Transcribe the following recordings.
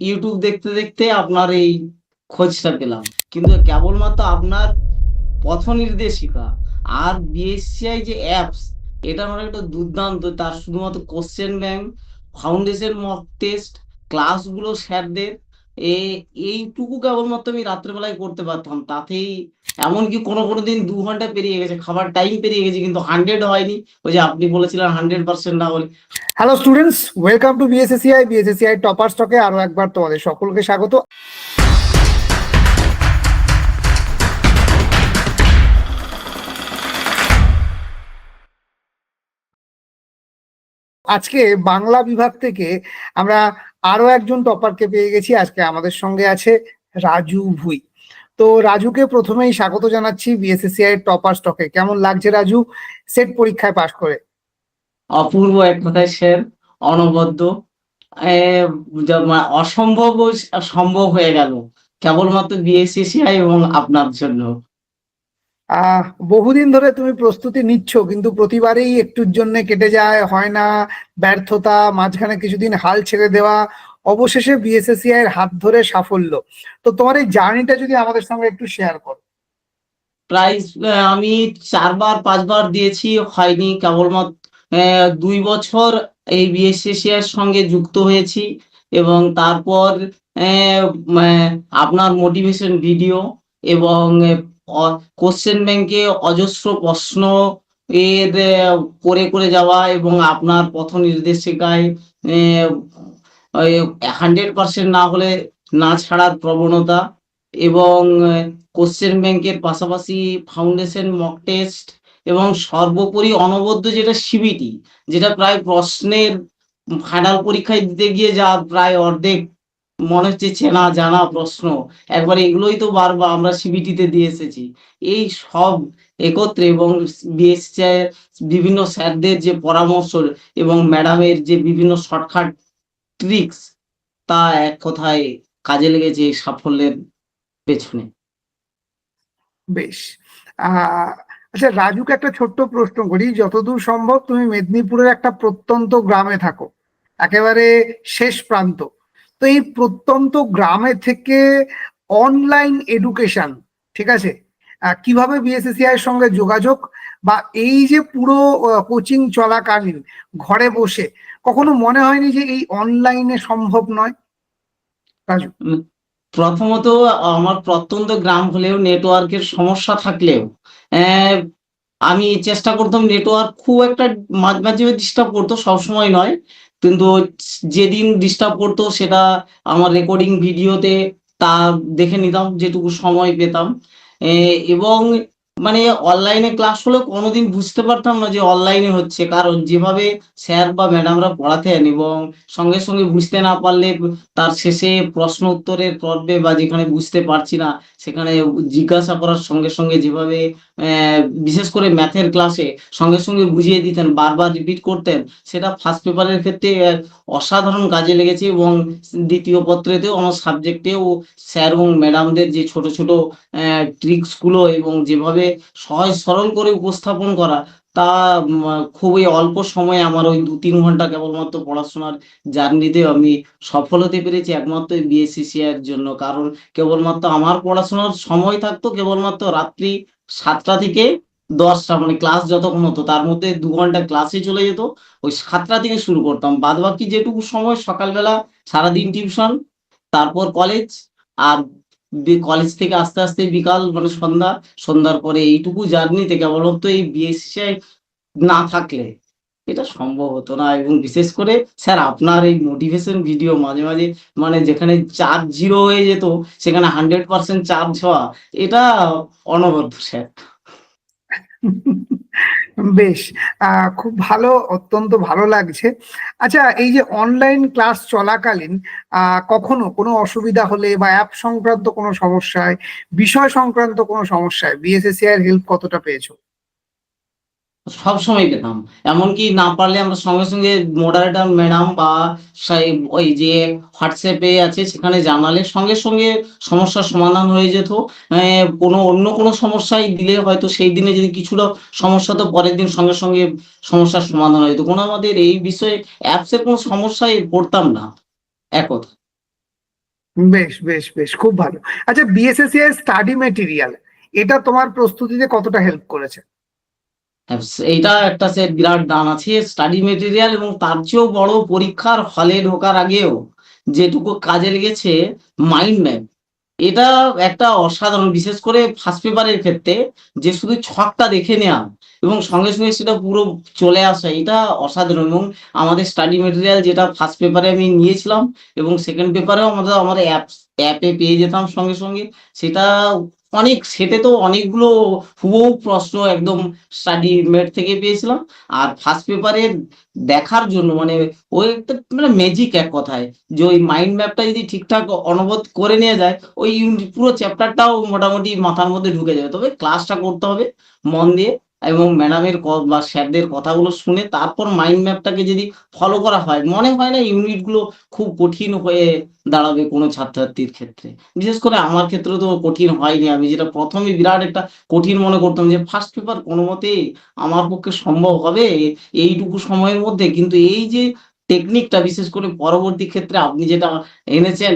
YouTube দেখতে দেখতে আপনার এই খোঁজটা পেলাম। কিন্তু কেবলমাত্র আপনার পথ নির্দেশিকা আর বিএসসিআই যে অ্যাপস এটা আমার একটা দুর্দান্ত। তার শুধুমাত্র question bank foundation mock test ক্লাসগুলো স্যারদের এইটুকু কেবলমাত্র আমি রাত্রেবেলায় করতে পারতাম। তাতেই এমনকি কোনো কোনো দিন দু ঘণ্টা পেরিয়ে গেছে, খাবার টাইম পেরিয়ে গেছে, কিন্তু হান্ড্রেড হয়নি। ওই যে আপনি বলেছিলেন হান্ড্রেড পার্সেন্ট না বলে hello students welcome to BSACI BSACI topper স্টকে আরও একবার তোমাদের সকলকে স্বাগত। আজকে বাংলা বিভাগ থেকে আমরা আরও একজন টপারকে পেয়ে গেছি, আজকে আমাদের সঙ্গে আছে রাজু ভুই। তো রাজুকে প্রথমেই স্বাগত জানাচ্ছি বিএসএসিআই টপার স্টকে। কেমন লাগছে রাজু? সেট পরীক্ষায় পাশ করে। অপূর্ব এক কথায় স্যার, অনবদ্য। অসম্ভব সম্ভব হয়ে গেল। কেবলমাত্র বিএসসিসিআই এবং আপনার জন্য। আহ, বহুদিন ধরে তুমি প্রস্তুতি নিচ্ছ, কিন্তু প্রতিবারেই একটুর জন্য কেটে যায়, হয় না, ব্যর্থতা, মাঝখানে কিছুদিন হাল ছেড়ে দেওয়া, অবশেষে বিএসএসিআই এর হাত ধরে সাফল্য। তো তোমার এই জার্নিটা যদি আমাদের সঙ্গে একটু শেয়ার করো। প্রাইজ আমি চারবার, পাঁচবার দিয়েছি, হয়নি, কেবলমাত্র দুই বছর এই বিএসসিসিআই এর সঙ্গে যুক্ত হয়েছি এবং তারপর আপনার মোটিভেশন ভিডিও এবং কোশ্চেন ব্যাংকে অজস্র প্রশ্ন এর করে করে যাওয়া এবং আপনার পথ নির্দেশিকায় হান্ড্রেড পার্সেন্ট না হলে না ছাড়ার প্রবণতা এবং কোশ্চেন ব্যাংকের পাশাপাশি ফাউন্ডেশন মক টেস্ট এবং সর্বোপরি অনবদ্য যেটা সিবিটি যেটা প্রায় প্রশ্নের ফাইনাল পরীক্ষায় দিতে গিয়ে যা প্রায় অর্ধেক মনে হচ্ছে চেনা, জানা প্রশ্ন। একবার এগুলোই তো বারবার আমরা সিবিটিতে দিয়ে এসেছি। এই সব একত্রে এবং বিভিন্ন স্যারদের যে পরামর্শ এবং ম্যাডামের যে বিভিন্ন শর্টকাট ট্রিক্স, তা এক কথায় কাজে লেগেছে এই সাফল্যের পেছনে। বেশ। আচ্ছা রাজুকে একটা ছোট্ট প্রশ্ন করি। যতদূর সম্ভব তুমি মেদিনীপুরের একটা প্রত্যন্ত গ্রামে থাকো। একেবারে শেষ প্রান্ত। তো এই প্রত্যন্ত গ্রামে থেকে অনলাইন এডুকেশন ঠিক আছে? কীভাবে বিএসএসিআই এর সঙ্গে যোগাযোগ বা এই যে পুরো কোচিং চলাকালীন ঘরে বসে, কখনো মনে হয়নি যে এই অনলাইনে সম্ভব নয়? রাজু। প্রথমত আমার প্রত্যন্ত গ্রাম হলেও নেটওয়ার্কের সমস্যা থাকলেও আমি চেষ্টা করতাম নেটওয়ার্ক খুব একটা মাঝে মাঝে ডিস্টার্ব করতো, সবসময় নয়। কিন্তু যেদিন ডিস্টার্ব করতো সেটা আমার রেকর্ডিং ভিডিওতে তা দেখে নিতাম, যেটুকু সময় পেতাম। এবং মানে অনলাইনে ক্লাস হলে কোনোদিন বুঝতে পারতাম না যে অনলাইনে হচ্ছে। কারণ যেভাবে স্যার বা ম্যাডামরা পড়াতেন এবং সঙ্গে সঙ্গে বুঝতে না পারলে তার শেষে প্রশ্ন উত্তরের পর্বে বা যেখানে বুঝতে পারছি না, সেখানে জিজ্ঞাসা করার সঙ্গে সঙ্গে যেভাবে বিশেষ করে ম্যাথের ক্লাসে সঙ্গে সঙ্গে বুঝিয়ে দিতেন, বারবার রিপিট করতেন, সেটা ফার্স্ট পেপারের ক্ষেত্রে অসাধারণ কাজে লেগেছে এবং দ্বিতীয় পত্রেতেও আমার সাবজেক্টেও স্যার এবং ম্যাডামদের যে ছোট ছোট ট্রিক্সগুলো এবং যেভাবে সহজ সরল করে উপস্থাপন করা, তা খুবই অল্প সময়ে আমার ওই দু তিন ঘণ্টা কেবলমাত্র পড়াশোনার জার্নিতে আমি সফল হতে পেরেছি, একমাত্র বিএসসিসিআই এর জন্য। কারণ কেবলমাত্র আমার পড়াশোনার সময় থাকতো কেবলমাত্র রাত্রি সাতটা থেকে দশটা মানে ক্লাস যতক্ষণ হতো, তার মধ্যে দু ঘণ্টা ক্লাসে চলে যেত, ওই সাতটা থেকে শুরু করতাম। বাদ বাকি যেটুকু সময় সকালবেলা সারাদিন টিউশন, তারপর কলেজ, আর কলেজ থেকে আস্তে আস্তে বিকাল মানে সন্ধ্যা, সন্ধ্যার পরে এইটুকু জার্নিতে কেবলমাত্র এই বিএসসিআই না থাকলে এটা সম্ভব হতো না। এবং বিশেষ করে স্যার আপনার এই মোটিভেশন ভিডিও মাঝে মাঝে মানে যেখানে চার্জ জিরো হয়ে যেত, সেখানে হান্ড্রেড পার্সেন্ট চার্জ হওয়া এটা অনবদ্য স্যার। বেশ খুব ভালো, অত্যন্ত ভালো লাগছে। আচ্ছা এই যে অনলাইন ক্লাস চলাকালীন কখনো কোনো অসুবিধা হলে বা অ্যাপ সংক্রান্ত কোনো সমস্যায়, বিষয় সংক্রান্ত কোনো সমস্যায় বিএসএসসিআই এর হেল্প কতটা পেয়েছ? সব সময় পেতাম এমনকি না পারলে আমরা সঙ্গে সঙ্গে মোডারেটার ম্যাডাম বা ওই যে হোয়াটসঅ্যাপে আছে, সেখানে জানালে সঙ্গে সঙ্গে সমস্যার সমাধান হয়ে যেত। কোনো অন্য কোনো সমস্যায় দিলে হয়তো সেই দিনে যদি কিছুটা সমস্যা তো পরের দিন সঙ্গে সঙ্গে সমস্যার সমাধান হয়ে যেত। কোনো আমাদের এই বিষয়ে অ্যাপসের কোনো সমস্যায় পড়তাম না। এক কথা। বেশ বেশ বেশ, খুব ভালো। আচ্ছা বিএসএসসি স্টাডি মেটেরিয়াল এটা তোমার প্রস্তুতিতে কতটা হেল্প করেছে? এইটা একটা সে বিরাট দান আছে স্টাডি মেটেরিয়াল এবং তার চেয়েও বড় পরীক্ষার হলে ঢোকার আগেও যেটুকু কাজে লেগেছে মাইন্ড ম্যাপ এটা একটা অসাধারণ, বিশেষ করে ফার্স্ট পেপারের ক্ষেত্রে যে শুধু ছকটা দেখে নেওয়া এবং সঙ্গে সঙ্গে সেটা পুরো চলে আসা, এটা অসাধারণ এবং আমাদের স্টাডি মেটেরিয়াল যেটা ফার্স্ট পেপারে আমি নিয়েছিলাম এবং সেকেন্ড পেপারেও আমাদের আমার অ্যাপ অ্যাপে পেয়ে যেতাম সঙ্গে সঙ্গে। সেটা অনেক সেটে তো অনেকগুলো হুবহু প্রশ্ন একদম স্টাডি মেট থেকে পেয়েছিলাম। আর ফার্স্ট পেপারে দেখার জন্য মানে ওই একটা মানে ম্যাজিক এক কথায়, যে ওই মাইন্ড ম্যাপটা যদি ঠিকঠাক অনুবোধ করে নিয়ে যায়, ওই পুরো চ্যাপ্টারটাও মোটামুটি মাথার মধ্যে ঢুকে যাবে। তবে ক্লাসটা করতে হবে, মন দিয়ে। এবং ম্যাডামের বা স্যারদের কথাগুলো শুনে তারপর মাইন্ড ম্যাপটাকে যদি ফলো করা হয়, মনে হয় না ইউনিটগুলো খুব কঠিন হয়ে দাঁড়াবে কোনো ছাত্রছাত্রীর ক্ষেত্রে। বিশেষ করে আমার ক্ষেত্রে তো কঠিন হয়নি। আমি যেটা প্রথমে বিরাট একটা কঠিন মনে করতাম যে ফার্স্ট পেপার কোনো মতেই আমার পক্ষে সম্ভব হবে এইটুকু সময়ের মধ্যে। কিন্তু এই যে টেকনিকটা বিশেষ করে পরবর্তী ক্ষেত্রে আপনি যেটা এনেছেন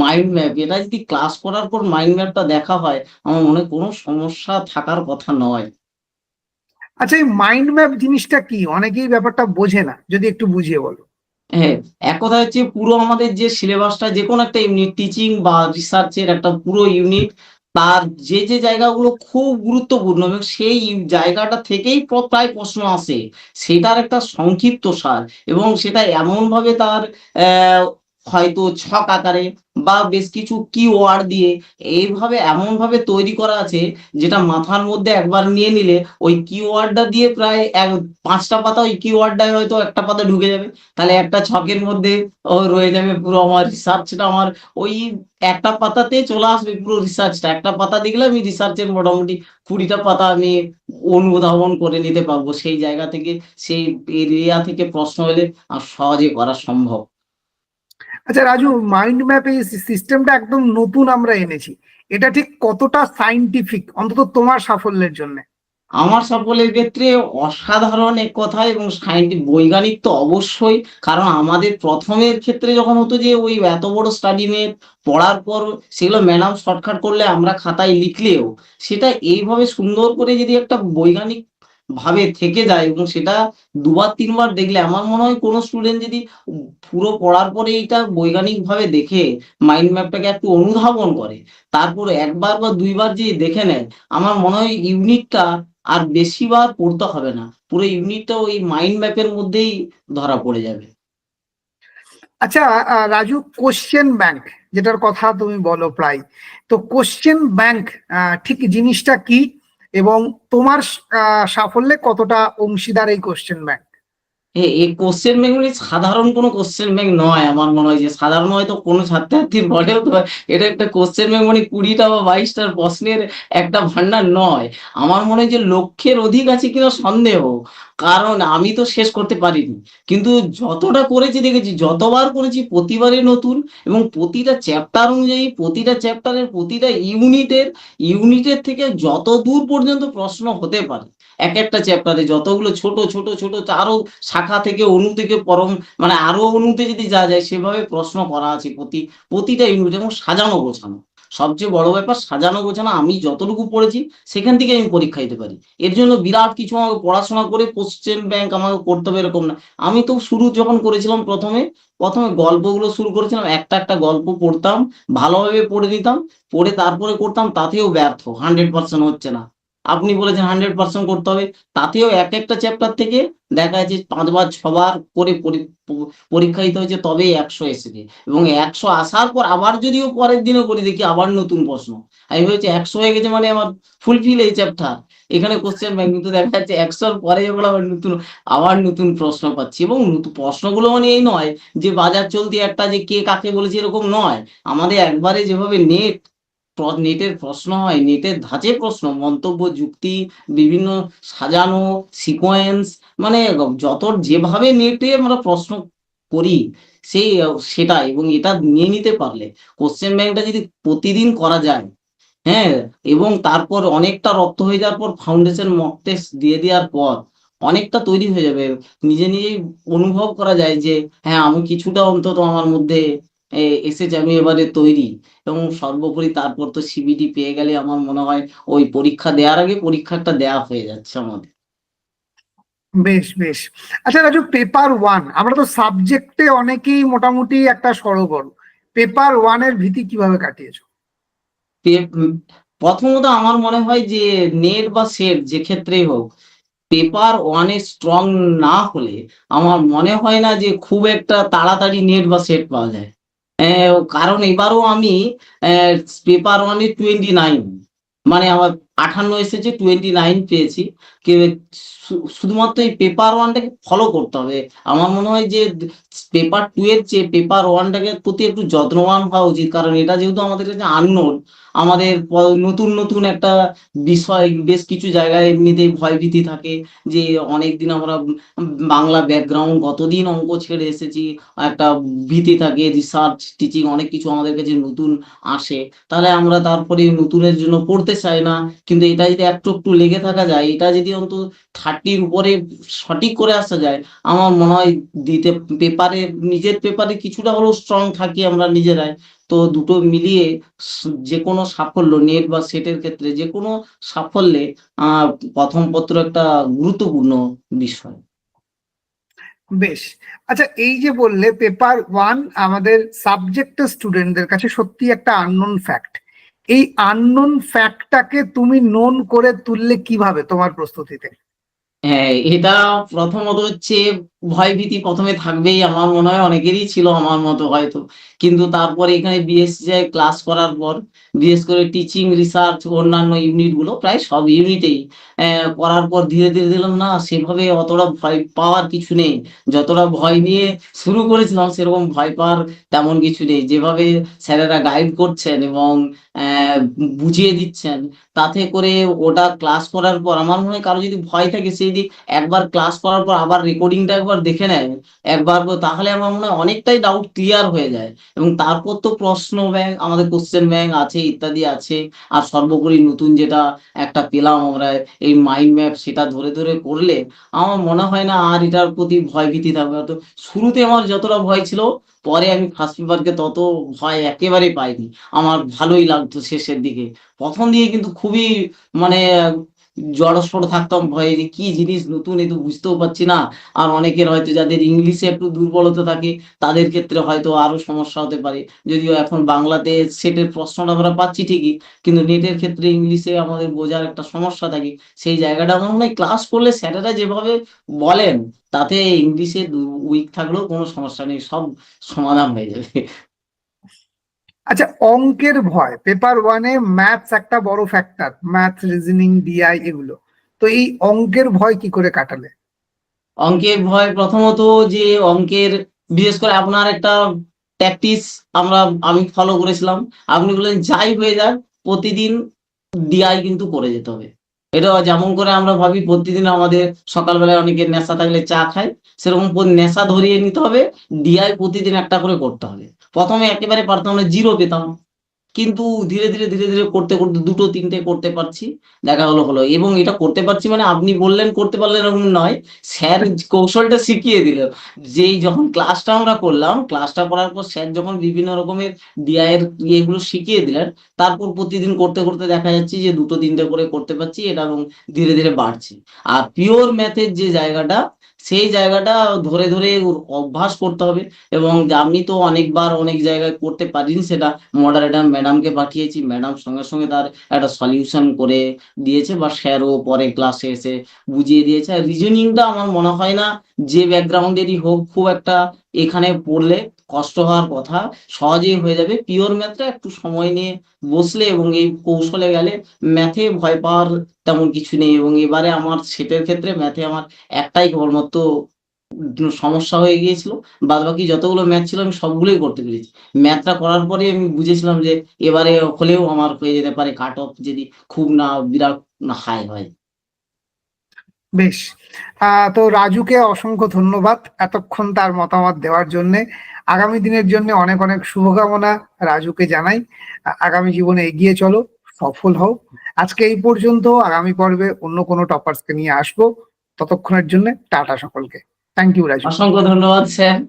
মাইন্ড ম্যাপ এটা যদি ক্লাস করার পর মাইন্ড ম্যাপটা দেখা হয়, আমার মনে কোনো সমস্যা থাকার কথা নয়। আচ্ছা এই মাইন্ড ম্যাপ জিনিসটা কি? অনেকেই ব্যাপারটা বোঝে না, যদি একটু বুঝিয়ে বলো। হ্যাঁ এক কথা হচ্ছে পুরো আমাদের যে সিলেবাসটা যে কোনো একটা ইউনিট টিচিং বা রিসার্চের একটা পুরো ইউনিট তার যে যে জায়গাগুলো খুব গুরুত্বপূর্ণ এবং সেই জায়গাটা থেকেই প্রায় প্রশ্ন আসে। সেটার একটা সংক্ষিপ্ত সার এবং সেটা এমন ভাবে তার হয়তো ছক আকারে বা বেশ কিছু কি ওয়ার্ড দিয়ে এইভাবে এমন ভাবে তৈরি করা আছে, যেটা মাথার মধ্যে একবার নিয়ে নিলে ওই কি ওয়ার্ডটা দিয়ে প্রায় এক, পাঁচটা পাতা ওই কি ওয়ার্ডটায় হয়তো একটা পাতা ঢুকে যাবে। তাহলে একটা ছকের মধ্যে ও রয়ে যাবে পুরো আমার রিসার্চটা আমার ওই একটা পাতাতে চলে আসবে পুরো রিসার্চটা একটা পাতা দেখলে আমি রিসার্চের মোটামুটি কুড়িটা পাতা আমি অনুধাবন করে নিতে পারব। সেই জায়গা থেকে, সেই এরিয়া থেকে প্রশ্ন এলে আর সহজে করা সম্ভব। আচ্ছা রাজু মাইন্ড ম্যাপ এই সিস্টেমটা একদম নতুন আমরা এনেছি। এটা ঠিক কতটা সাইন্টিফিক অন্তত তোমার সাফল্যের জন্য। আমার সাফল্যের ক্ষেত্রে অসাধারণ এক কথা এবং সাইন্টিফিক বৈজ্ঞানিক তো অবশ্যই, কারণ আমাদের প্রথমের ক্ষেত্রে যখন হতো যে, ওই এত বড় স্টাডি মেট পড়ার পর সেগুলো ম্যাডাম শর্টকাট করলে আমরা খাতায় লিখলেও, সেটা এইভাবে সুন্দর করে যদি একটা বৈজ্ঞানিক ভাবে থেকে যায় এবং সেটা দুবার তিনবার দেখলে আমার মনে হয় কোনো স্টুডেন্ট যদি পুরো পড়ার পরে এইটা বৈজ্ঞানিক ভাবে দেখে মাইন্ড ম্যাপটাকে একটু অনুধাবন করে, তারপর একবার বা দুইবার যে দেখে নেয়, আমার মনে হয় ইউনিটটা আর বেশিবার পড়তে হবে না। পুরো ইউনিটটা ওই মাইন্ড ম্যাপের মধ্যেই ধরা পড়ে যাবে। আচ্ছা রাজু কোশ্চেন ব্যাংক যেটার কথা তুমি বলো প্রায়। তো কোশ্চেন ব্যাংক ঠিক জিনিসটা কি? এবং তোমার সাফল্যে কতটা অংশীদার এই কোশ্চেন ব্যাংক এই কোশ্চেন ব্যাংক মানে সাধারণ কোনো কোশ্চেন ব্যাংক নয় আমার মনে হয়। যে সাধারণ হয়তো কোনো ছাত্রছাত্রীর বটেও তো এটা একটা কোশ্চেন ব্যাংক মানে কুড়িটা বা বাইশটার প্রশ্নের একটা ভান্ডার নয়। আমার মনে হয় যে লক্ষ্যের অধিক আছে কিনা সন্দেহ। কারণ আমি তো শেষ করতে পারিনি। কিন্তু যতটা করেছি দেখেছি, যতবার করেছি প্রতিবারই নতুন এবং প্রতিটা চ্যাপ্টার অনুযায়ী, প্রতিটা চ্যাপ্টারের প্রতিটা ইউনিটের ইউনিটের থেকে যত দূর পর্যন্ত প্রশ্ন হতে পারে, এক একটা চ্যাপ্টারে যতগুলো ছোট ছোট ছোট, আরও শাখা থেকে অণু থেকে পরম মানে আরও অণুতে যদি যা যায়, সেভাবে প্রশ্ন করা আছে প্রতি, প্রতিটা ইউনিট এবং সাজানো গোছানো। সবচেয়ে বড় ব্যাপার, সাজানো গোছানো আমি যতটুকু পড়েছি, সেখান থেকে আমি পরীক্ষা দিতে পারি। এর জন্য বিরাট কিছু আমাকে পড়াশোনা করে কোশ্চেন ব্যাংক আমাকে করতে হবে এরকম না। আমি তো শুরু যখন করেছিলাম প্রথমে প্রথমে গল্পগুলো শুরু করেছিলাম, একটা একটা গল্প পড়তাম, ভালোভাবে পড়ে দিতাম পড়ে তারপরে করতাম, তাতেও ব্যর্থ হান্ড্রেড পার্সেন্ট হচ্ছে না। আপনি বলেছেন হান্ড্রেড পার্সেন্ট করতে হবে। তাতেও এক একটা চ্যাপ্টার থেকে দেখা যাচ্ছে পাঁচবার, ছবার করে পরি- পরীক্ষা দিতে হয়েছে, তবেই একশো এসেছে। এবং একশো আসার পর আবার যদিও পরের দিনও করি, দেখি আবার নতুন প্রশ্ন। আমি বলছি, একশো হয়ে গেছে মানে আমার ফুলফিল এই চ্যাপ্টার এখানে কোশ্চেন ব্যাংক কিন্তু দেখা যাচ্ছে একশোর পরে যখন আবার নতুন আবার নতুন প্রশ্ন পাচ্ছি। এবং প্রশ্নগুলো মানে এই নয় যে বাজার চলতি একটা যে কে কাকে বলেছে এরকম নয়। আমাদের একবারে যেভাবে নেট নেটের প্রশ্ন হয়, নেটের ধাঁচে প্রশ্ন, মন্তব্য, যুক্তি, বিভিন্ন সাজানো সিকোয়েন্স মানে যত যেভাবে নেটে আমরা প্রশ্ন করি, সেই সেটা এবং এটা নিয়ে নিতে পারলে কোশ্চেন ব্যাংকটা যদি প্রতিদিন করা যায় হ্যাঁ এবং তারপর অনেকটা রপ্ত হয়ে যাওয়ার পর ফাউন্ডেশন মক টেস্ট দিয়ে দেওয়ার পর অনেকটা তৈরি হয়ে যাবে। নিজে নিজেই অনুভব করা যায় যে হ্যাঁ আমি কিছুটা অন্তত আমার মধ্যে এসেছে আমি এবারে তৈরি। এবং সর্বোপরি তারপর তো সিবিটি পেয়ে গেলে আমার মনে হয় ওই পরীক্ষা দেওয়ার আগে পরীক্ষাটা দেওয়া হয়ে যাচ্ছে আমাদের। বেশ বেশ। আচ্ছা রাজু পেপার ওয়ান আমরা তো সাবজেক্টে অনেকেই মোটামুটি একটা সরগর পেপার ওয়ানের ভীতি কীভাবে কাটিয়েছো? প্রথমত আমার মনে হয় যে নেট বা সেট যে ক্ষেত্রেই হোক পেপার ওয়ানে স্ট্রং না হলে আমার মনে হয় না যে খুব একটা তাড়াতাড়ি নেট বা সেট পাওয়া যায়। কারণ এবারও আমি পেপার ওয়ানে টোয়েন্টি নাইন মানে আমার আঠান্ন এসেছে টোয়েন্টি নাইন পেয়েছি শুধুমাত্র এই পেপার ওয়ানটাকে ফলো করতে হবে। আমার মনে হয় যে পেপার টু এর চেয়ে পেপার ওয়ানটাকে প্রতি একটু যত্নবান হওয়া উচিত। কারণ এটা যেহেতু আমাদের কাছে আননোন আমাদের নতুন নতুন একটা বিষয়, বেশ কিছু জায়গায় এমনিতেই ভয়ভীতি থাকে যে অনেকদিন আমরা বাংলা ব্যাকগ্রাউন্ড কতদিন অঙ্ক ছেড়ে এসেছি, একটা ভীতি থাকে রিসার্চ টিচিং অনেক কিছু আমাদের কাছে নতুন আসে। তাহলে আমরা তারপরে নতুনের জন্য পড়তে চাই না, কিন্তু এটা যদি একটু একটু লেগে থাকা যায়, এটা যদি অন্তত থার্টির উপরে সঠিক করে আসা যায়, আমার মনে হয় দিতে, পেপারে, নিজের পেপারে কিছুটা হলেও স্ট্রং থাকি আমরা নিজেরাই। তো দুটো মিলিয়ে যে কোনো সাফল্য নেট বা সেটের ক্ষেত্রে যে কোনো সাফল্যে প্রথম পত্র একটা গুরুত্বপূর্ণ বিষয়। বেশ। আচ্ছা এই যে বললে পেপার ওয়ান আমাদের সাবজেক্টের স্টুডেন্টদের কাছে সত্যি একটা আননোন ফ্যাক্ট এই আননোন ফ্যাক্টটাকে তুমি নোন করে তুললে কীভাবে তোমার প্রস্তুতিতে? হ্যাঁ এটা প্রথমত হচ্ছে ভয়ভীতি প্রথমে থাকবেই, আমার মনে হয় অনেকেরই ছিল আমার মতো হয়তো। কিন্তু তারপরে এখানে বিএসসি ক্লাস করার পর, বিশেষ করে টিচিং রিসার্চ অন্যান্য ইউনিটগুলো প্রায় সব ইউনিটেই করার পর ধীরে ধীরে দিলাম না, সেভাবে অতটা ভয় পাওয়ার কিছু নেই। যতটা ভয় নিয়ে শুরু করেছিলাম, সেরকম ভয় পাওয়ার তেমন কিছু নেই। যেভাবে স্যারেরা গাইড করছেন এবং বুঝিয়ে দিচ্ছেন, তাতে করে ওটা ক্লাস করার পর, আমার মনে হয় কারও যদি ভয় থাকে সেই দিক একবার ক্লাস করার পর আবার রেকর্ডিংটা একবার দেখে নেয়, একবার তাহলে আমার মনে হয় অনেকটাই ডাউট ক্লিয়ার হয়ে যায়। এবং তারপর তো প্রশ্ন ব্যাংক আমাদের কোশ্চেন ব্যাংক আছে, ইত্যাদি আছে। আর সর্বোপরি নতুন যেটা একটা পেলাম আমরা, এই মাইন্ড ম্যাপ সেটা ধরে ধরে করলে আমার মনে হয় না আর এটার প্রতি ভয় ভীতি থাকবে। তো শুরুতে আমার যতটা ভয় ছিল, পরে আমি ফার্স্ট পেপারকে তত ভয় একেবারে পাইনি। আমার ভালোই লাগতো শেষের দিকে। প্রথম দিকে কিন্তু খুবই মানে জড়সড় থাকতাম, ভয়ে যে কি জিনিস নতুন এ তো বুঝতেও পারছি না। আর অনেকের হয়তো যাদের ইংলিশে একটু দুর্বলতা থাকে, তাদের ক্ষেত্রে হয়তো আরও সমস্যা হতে পারে। যদিও এখন বাংলাতে সেটের প্রশ্নটা আমরা পাচ্ছি ঠিকই, কিন্তু নেটের ক্ষেত্রে ইংলিশে আমাদের বোঝার একটা সমস্যা থাকে। সেই জায়গাটা আমার মনে হয় ক্লাস করলে স্যারেরা যেভাবে বলেন, তাতে ইংলিশে উইক থাকলেও কোনো সমস্যা নেই, সব সমাধান হয়ে যাবে। আচ্ছা অঙ্কের ভয় পেপার ওয়ানে ম্যাথস একটা বড় ফ্যাক্টর ম্যাথ রিজনিং ডিআই এগুলো। তো এই অঙ্কের ভয় কি করে কাটালে? অঙ্কের ভয় প্রথমত যে অঙ্কের, বিশেষ করে আপনার একটা প্র্যাকটিস আমরা, আমি ফলো করেছিলাম। আপনি বললেন, যাই হয়ে যাক, প্রতিদিন ডিআই কিন্তু করে যেতে হবে। এটা যেমন করে আমরা ভাবি প্রতিদিন আমাদের সকালবেলায় অনেকে নেশা থাকলে চা খায়, সেরকম নেশা ধরিয়ে নিতে হবে ডিআই প্রতিদিন একটা করে করতে হবে। প্রথমে একেবারে পারতাম না, জিরো পেতাম। কিন্তু ধীরে ধীরে ধীরে ধীরে করতে করতে দুটো, তিনটে করতে পারছি, দেখা হলো হলো। এবং এটা করতে পারছি মানে আপনি বললেন করতে পারলেন এরকম নয়, স্যার কৌশলটা শিখিয়ে দিল। যেই যখন ক্লাসটা আমরা করলাম ক্লাসটা করার পর স্যার যখন বিভিন্ন রকমের ডিআইয়ের ইয়েগুলো শিখিয়ে দিলেন, তারপর প্রতিদিন করতে করতে দেখা যাচ্ছে যে দুটো, তিনটে করে করতে পারছি, এটা এবং ধীরে ধীরে বাড়ছে। আর পিওর ম্যাথের যে জায়গাটা সেই জায়গাটা ধরে ধরে অভ্যাস করতে হবে। এবং আমি তো অনেকবার অনেক জায়গায় করতে পারিনি সেটা। মডারেটার ম্যাডামকে পাঠিয়েছি। ম্যাডাম সঙ্গে সঙ্গে তার একটা সলিউশন করে দিয়েছে বা স্যারও পরে ক্লাসে এসে বুঝিয়ে দিয়েছে। আর রিজনিংটা আমার মনে হয় না যে ব্যাকগ্রাউন্ডেরই হোক, খুব একটা এখানে পড়লে কষ্ট হওয়ার কথা, সহজেই হয়ে যাবে। পিওর ম্যাথটা একটু সময় নিয়ে বসলে এবং এই কৌশলে গেলে ম্যাথে ভয় পাওয়ার তেমন কিছু নেই এবং এবারে আমার সেটের ক্ষেত্রে ম্যাথে আমার একটাই কেবলমাত্র সমস্যা হয়ে গিয়েছিল। বাদ বাকি যতগুলো ম্যাথ ছিল আমি সবগুলোই করতে পেরেছি। ম্যাথটা করার পরে আমি বুঝেছিলাম যে এবারে হলেও আমার হয়ে যেতে পারে কাট অফ যদি খুব না, বিরাট হাই হয়। বেশ। তো রাজুকে অসংখ্য ধন্যবাদ এতক্ষণ তার মতামত দেওয়ার জন্য। আগামী দিনের জন্য অনেক অনেক শুভকামনা রাজুকে জানাই। আগামী জীবনে এগিয়ে চলো, সফল হও। আজকে এই পর্যন্ত, আগামী পর্বে অন্য কোনো টপার্সকে নিয়ে আসব। ততক্ষণের জন্য টাটা সকলকে। Thank you Raju. অসংখ্য ধন্যবাদ, স্যার।